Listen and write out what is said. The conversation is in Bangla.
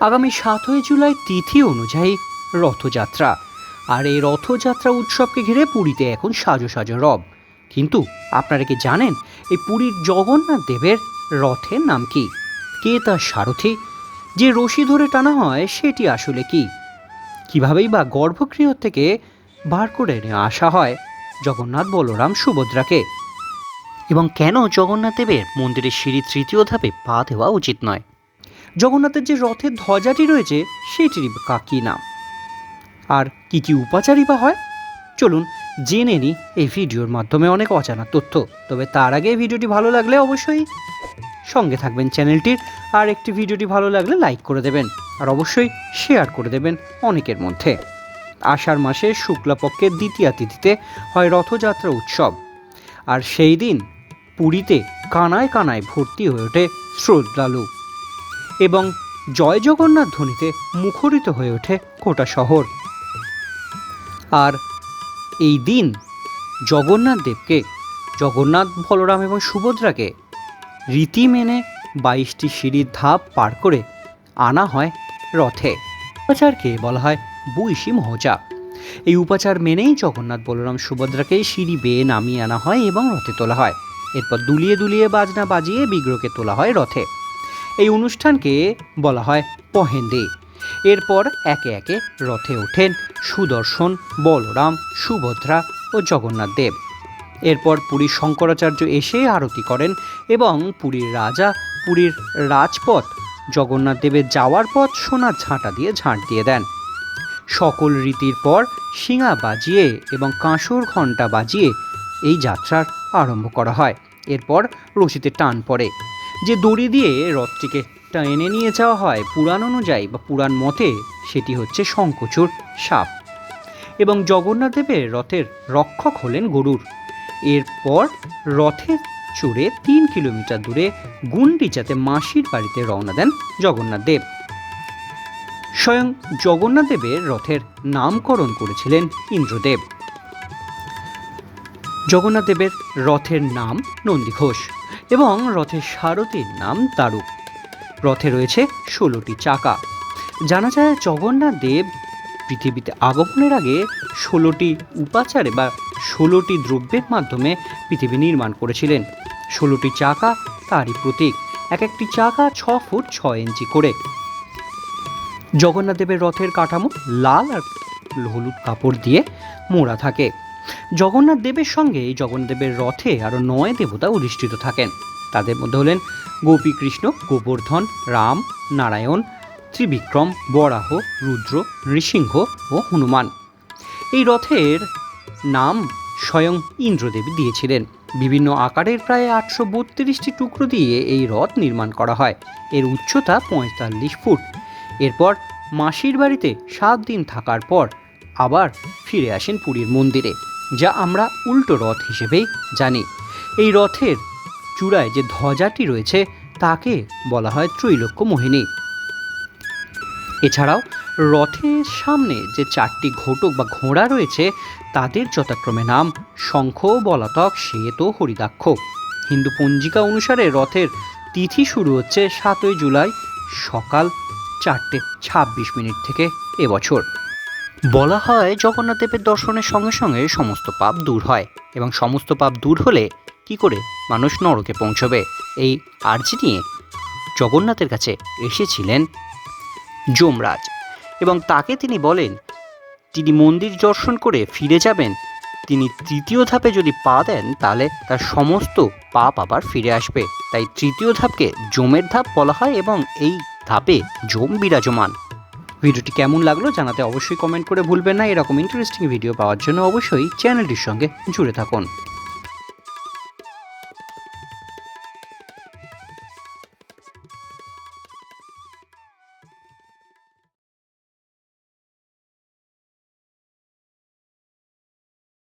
আগামী সাতই জুলাই তিথি অনুযায়ী রথযাত্রা। আর এই রথযাত্রা উৎসবকে ঘিরে পুরীতে এখন সাজো সাজো রব। কিন্তু আপনারা কি জানেন এই পুরীর জগন্নাথ দেবের রথের নাম কি? কে তার সারথি? যে রশি ধরে টানা হয় সেটি আসলে কি? কিভাবেই বা গর্ভগৃহ থেকে বার করে নিয়ে আসা হয় জগন্নাথ বলরাম সুভদ্রাকে? এবং কেন জগন্নাথ দেবের মন্দিরের সিঁড়ি তৃতীয় ধাপে পা দেওয়া উচিত নয়? জগন্নাথের যে রথের ধ্বজাটি রয়েছে সেটির বা কী নাম। আর কি কি উপাচারই বা হয়? চলুন জেনে নিই এই ভিডিওর মাধ্যমে অনেক অজানা তথ্য। তবে তার আগে ভিডিওটি ভালো লাগলে অবশ্যই সঙ্গে থাকবেন চ্যানেলটির, আর একটি ভিডিওটি ভালো লাগলে লাইক করে দেবেন, আর অবশ্যই শেয়ার করে দেবেন অনেকের মধ্যে। আষাঢ় মাসের শুক্লাপক্ষের দ্বিতীয়া তিথিতে হয় রথযাত্রা উৎসব। আর সেই দিন পুরীতে কানায় কানায় ভর্তি হয়ে ওঠে শ্রদ্ধালু। এবং জয় জগন্নাথ ধ্বনিতে মুখরিত হয়ে ওঠে কোটা শহর। আর এই দিন জগন্নাথ দেবকে, জগন্নাথ বলরাম এবং সুভদ্রাকে রীতি মেনে বাইশটি সিঁড়ির ধাপ পার করে আনা হয় রথে। উপাচারকে বলা হয় বৈশী মহজা এই উপাচার মেনেই জগন্নাথ বলরাম সুভদ্রাকে সিঁড়ি বেয়ে নামিয়ে আনা হয় এবং রথে তোলা হয়। এরপর দুলিয়ে দুলিয়ে বাজনা বাজিয়ে বিগ্রহকে তোলা হয় রথে। এই অনুষ্ঠানকে বলা হয় পহেন্দে এরপর একে একে রথে ওঠেন সুদর্শন, বলরাম, সুভদ্রা ও জগন্নাথ দেব। এরপর পুরীর শঙ্করাচার্য এসে আরতি করেন এবং পুরীর রাজা, পুরীর রাজপথ, জগন্নাথ দেবের যাওয়ার পথ সোনার ঝাঁটা দিয়ে ঝাঁট দিয়ে দেন। সকল রীতির পর শিঙা বাজিয়ে এবং কাঁসুর ঘণ্টা বাজিয়ে এই যাত্রার আরম্ভ করা হয়। এরপর রশিতে টান পড়ে। যে দড়ি দিয়ে রথটিকে টেনে নিয়ে যাওয়া হয় পুরাণ অনুযায়ী বা পুরাণ মতে, সেটি হচ্ছে শঙ্কচূড় সাপ। এবং জগন্নাথ দেবের রথের রক্ষক হলেন গরুর এরপর রথে চড়ে তিন কিলোমিটার দূরে গুন্ডিচাতে মাসির বাড়িতে রওনা দেন জগন্নাথ দেব। স্বয়ং জগন্নাথ দেবের রথের নামকরণ করেছিলেন ইন্দ্রদেব। জগন্নাথ দেবের রথের নাম নন্দীঘোষ এবং রথের সারথীর নাম তারুক রথে রয়েছে ষোলোটি চাকা। জানা যায় জগন্নাথ দেব পৃথিবীতে আগমনের আগে ষোলোটি উপাচারে বা ষোলোটি দ্রব্যের মাধ্যমে পৃথিবী নির্মাণ করেছিলেন। ষোলোটি চাকা তারই প্রতীক। এক একটি চাকা ছ ফুট ছ ইঞ্চি করে। জগন্নাথ দেবের রথের কাঠামো লাল আর হলুদ কাপড় দিয়ে মোড়া থাকে। জগন্নাথ দেবের সঙ্গে জগন্নাথ দেবের রথে আরও নয় দেবতা অধিষ্ঠিত থাকেন। তাদের মধ্যে হলেন গোপীকৃষ্ণ, গোবর্ধন, রাম, নারায়ণ, ত্রিবিক্রম, বরাহ, রুদ্র, নৃসিংহ ও হনুমান। এই রথের নাম স্বয়ং ইন্দ্রদেবী দিয়েছিলেন। বিভিন্ন আকারের প্রায় আটশো বত্রিশটি টুকরো দিয়ে এই রথ নির্মাণ করা হয়। এর উচ্চতা পঁয়তাল্লিশ ফুট। এরপর মাসির বাড়িতে সাত দিন থাকার পর আবার ফিরে আসেন পুরীর মন্দিরে। যা আমরা উল্টো রথ হিসেবেই জানি। এই রথের চূড়ায় যে ধ্বজাটি রয়েছে, তাকে বলা হয় ত্রৈলোক্য মোহিনী এছাড়াও, রথের সামনে যে চারটি ঘটক বা ঘোড়া রয়েছে, তাদের যথাক্রমে নাম শঙ্খ, বলাতক, শ্বেত, হরিদাক্ষ। হিন্দু পঞ্জিকা অনুসারে রথের তিথি শুরু হচ্ছে সাতই জুলাই সকাল চারটে ছাব্বিশ মিনিট থেকে এবছর বলা হয় জগন্নাথ দেবের দর্শনের সঙ্গে সঙ্গে সমস্ত পাপ দূর হয় এবং সমস্ত পাপ দূর হলে কি করে মানুষ নরকে পৌঁছবে? এই আর্জি নিয়ে জগন্নাথের কাছে এসেছিলেন যমরাজ এবং তাকে তিনি বলেন, তিনি মন্দির দর্শন করে ফিরে যাবেন। তিনি তৃতীয় ধাপে যদি পা দেন, তাহলে তার সমস্ত পাপ আবার ফিরে আসবে। তাই তৃতীয় ধাপকে জমের ধাপ বলা হয় এবং এই ধাপে জম বিরাজমান। ভিডিওটি কেমন লাগল জানাতে অবশ্যই কমেন্ট করে ভুলবেন না। এরকম ইন্টারেস্টিং ভিডিও পাওয়ার জন্য অবশ্যই চ্যানেলটির সঙ্গে জুড়ে থাকুন।